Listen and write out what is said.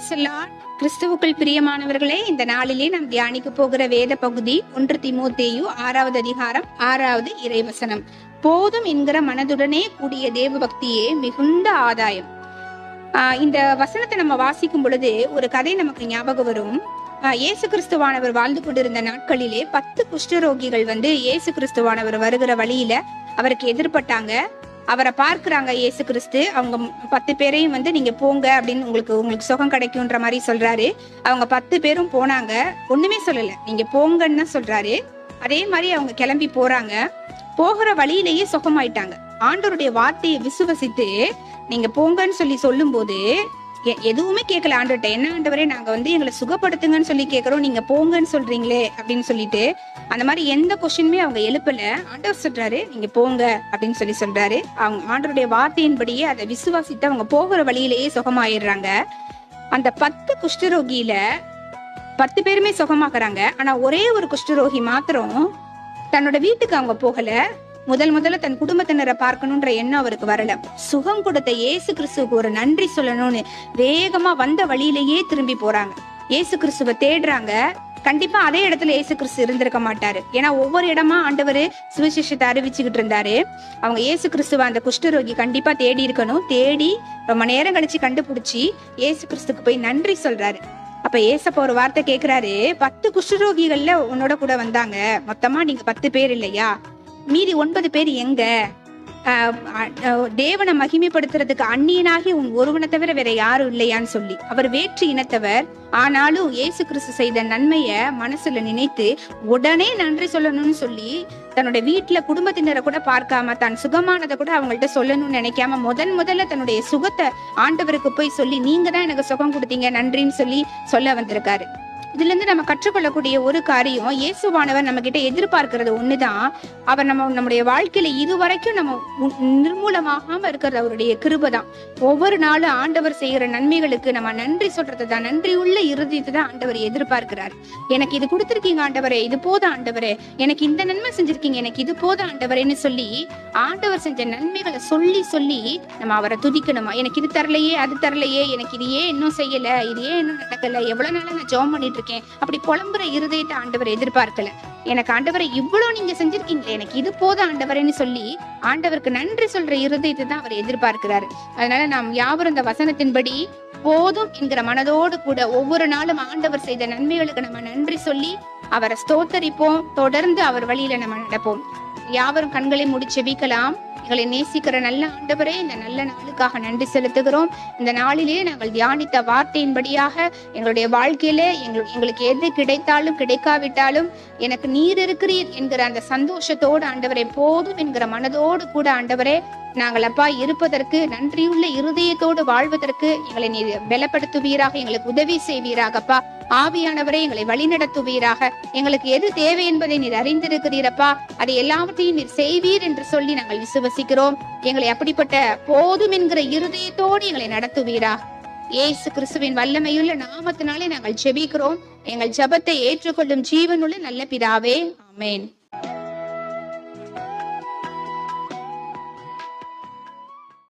பிரைசலான் கிறிஸ்துவுக்குள் பிரியமானவர்களே இந்த நாளிலே நாம் தியானிக்க போகிற வேத பகுதி ஒன்று திமுத்தேயு ஆறாவது அதிகாரம் ஆறாவது இறைவசனம். போதும் என்கிற மனதுடனே கூடிய தேவ பக்தியே மிகுந்த ஆதாயம். இந்த வசனத்தை நம்ம வாசிக்கும் பொழுது ஒரு கதை நமக்கு ஞாபகம் வரும். இயேசு கிறிஸ்துவானவர் வாழ்ந்து கொண்டிருந்த நாட்களிலே பத்து குஷ்டரோகிகள் வந்து இயேசு கிறிஸ்துவானவர் வருகிற வழியில அவருக்கு எதிர்பட்டாங்க. அவரை பார்க்குறாங்க இயேசு கிறிஸ்து. அவங்க பத்து பேரையும் வந்து நீங்க போங்க அப்படின்னு உங்களுக்கு உங்களுக்கு சுகம் கிடைக்கும்ன்ற மாதிரி சொல்றாரு. அவங்க பத்து பேரும் போனாங்க. ஒண்ணுமே சொல்லல. நீங்க போங்கன்னு தான் சொல்றாரு. அதே மாதிரி அவங்க கிளம்பி போறாங்க. போகிற வழியிலேயே சுகமாயிட்டாங்க. ஆண்டவருடைய வார்த்தையை விசுவசித்து நீங்க போங்கன்னு சொல்லி சொல்லும்போது போது எதுவுமே கேட்கல ஆண்டவர்கிட்ட என்ன ஆண்டவரே நாங்க வந்து எங்களை சுகப்படுத்துங்கன்னு சொல்லி கேட்கறோம் நீங்க போங்கன்னு சொல்றீங்களே அப்படின்னு சொல்லிட்டு அந்த மாதிரி எந்த கொஸ்டினுமே அவங்க எழுப்பல. ஆண்டவர் சொல்றாரு நீங்க போங்க அப்படின்னு சொல்லி சொல்றாரு. அவங்க ஆண்டவருடைய வார்த்தையின்படியே அதை விசுவாசித்து அவங்க போகிற வழியிலேயே சுகமாயிடுறாங்க. அந்த பத்து குஷ்டரோகியில பத்து பேருமே சுகமாக்குறாங்க. ஆனா ஒரே ஒரு குஷ்டரோகி மாத்திரம் தன்னோட வீட்டுக்கு அவங்க போகல. முதல் முதல்ல தன் குடும்பத்தினரை பார்க்கணுன்ற எண்ணம் அவருக்கு வரல. சுகம் கொடுத்த இயேசு கிறிஸ்துவுக்கு ஒரு நன்றி சொல்லணும்னு வேகமா வந்த வழியிலேயே திரும்பி போறாங்க. இயேசு கிறிஸ்துவ தேடுறாங்க. கண்டிப்பா அதே இடத்துல இயேசு கிறிஸ்து இருந்திருக்க மாட்டாரு. ஏன்னா ஒவ்வொரு இடமா ஆண்டவர் சுவிசேஷத்தை அறிவிச்சுக்கிட்டு இருந்தாரு. அவங்க இயேசு கிறிஸ்துவ அந்த குஷ்டரோகி கண்டிப்பா தேடி இருக்கணும். தேடி ரொம்ப நேரம் கழிச்சு கண்டுபிடிச்சி இயேசு கிறிஸ்துக்கு போய் நன்றி சொல்றாரு. அப்ப ஏசப்ப ஒரு வார்த்தை கேக்குறாரு. பத்து குஷ்டரோகிகள்ல உன்னோட கூட வந்தாங்க. மொத்தமா நீங்க பத்து பேர் இல்லையா? மீதி ஒன்பது பேர் எங்க? தேவனை மகிமைப்படுத்துறதுக்கு அந்நியனாகி உன் ஒருவனை தவிர வேற யாரும் இல்லையான்னு சொல்லி. அவர் வேற்று இனத்தவர். ஆனாலும் இயேசு கிறிஸ்து செய்த நன்மைய மனசுல நினைத்து உடனே நன்றி சொல்லணும்னு சொல்லி தன்னோட வீட்டுல குடும்பத்தினரை கூட பார்க்காம தான் சுகமானதை கூட அவங்கள்ட்ட சொல்லணும்னு நினைக்காம முதன் முதல்ல தன்னுடைய சுகத்தை ஆண்டவருக்கு போய் சொல்லி நீங்க தான் எனக்கு சுகம் கொடுத்தீங்க நன்றின்னு சொல்லி சொல்ல வந்திருக்காரு. இதுல இருந்து நம்ம கற்றுக்கொள்ளக்கூடிய ஒரு காரியம் இயேசுவானவர் நம்ம கிட்ட எதிர்பார்க்கிறது ஒண்ணுதான். அவர் நம்ம நம்முடைய வாழ்க்கையில இதுவரைக்கும் நம்ம நிர்மூலமாகாம இருக்கிறது அவருடைய கிருபை தான் ஒவ்வொரு நாளும் ஆண்டவர் செய்கிற நன்மைகளுக்கு நம்ம நன்றி சொல்றது தான் நன்றி உள்ள இறுதியத்தை தான் ஆண்டவர் எதிர்பார்க்கிறார். எனக்கு இது கொடுத்திருக்கீங்க ஆண்டவரே இது போத ஆண்டவரே. எனக்கு இந்த நன்மை செஞ்சிருக்கீங்க எனக்கு இது போத ஆண்டவரேன்னு சொல்லி ஆண்டவர் செஞ்ச நன்மைகளை சொல்லி சொல்லி நம்ம அவரை துதிக்கணுமா? எனக்கு இது தரலையே அது தரலையே எனக்கு இது ஏன் இன்னும் செய்யல இது ஏன் இன்னும் நடக்கல எவ்வளவு நாளா நான் ஜோம் பண்ணிட்டு இருக்கேன் அப்படி புலம்புற இருதயத்தை ஆண்டவர் எதிர்பார்க்கல. எனக்கு ஆண்டவரை இவ்வளவு நீங்க செஞ்சிருக்கீங்களே எனக்கு இது போதும் ஆண்டவரேன்னு சொல்லி ஆண்டவருக்கு நன்றி சொல்ற இருதயத்தை தான் அவர் எதிர்பார்க்கிறாரு. அதனால நாம் யாவரும் இந்த வசனத்தின்படி போதும் என்கிற மனதோடு கூட ஒவ்வொரு நாளும் ஆண்டவர் செய்த நன்மைகளுக்கு நம்ம நன்றி சொல்லி அவரை ஸ்தோத்தரிப்போம். தொடர்ந்து அவர் வழியில நம்ம நடப்போம். யாவரும் கண்களை முடிச்சு வீக்கலாம். எங்களை நேசிக்கிற நல்ல ஆண்டவரே இந்த நல்ல நாளுக்காக நன்றி செலுத்துகிறோம். இந்த நாளிலே நாங்கள் தியானித்த வார்த்தையின்படியாக எங்களுடைய வாழ்க்கையிலே எங்கள் எங்களுக்கு எது கிடைத்தாலும் கிடைக்காவிட்டாலும் எனக்கு நீர் இருக்கிறீர் என்கிற அந்த சந்தோஷத்தோடு ஆண்டவரே போதும் என்கிற மனதோடு கூட ஆண்டவரே நாங்கள் அப்பா இருப்பதற்கு நன்றியுள்ள இருதயத்தோடு வாழ்வதற்கு எங்களை நீர் பலப்படுத்துவீராக எங்களுக்கு உதவி செய்வீராகப்பா. ஆவியானவரே எங்களை வழிநடத்துவீராக. எங்களுக்கு எது தேவை என்பதை நீர் அறிந்திருக்கிறீரப்பா. அதை எல்லாவற்றையும் நீர் செய்வீர் என்று சொல்லி நாங்கள் விசுவசிக்கிறோம். எங்களை அப்படிப்பட்ட போதும் என்கிற இருதயத்தோடு எங்களை நடத்துவீராக. ஏசு கிறிஸ்துவின் வல்லமையுள்ள நாமத்தினாலே நாங்கள் ஜெபிக்கிறோம். எங்கள் ஜெபத்தை ஏற்றுக்கொள்ளும் ஜீவனுள்ள நல்ல பிதாவே. அமேன்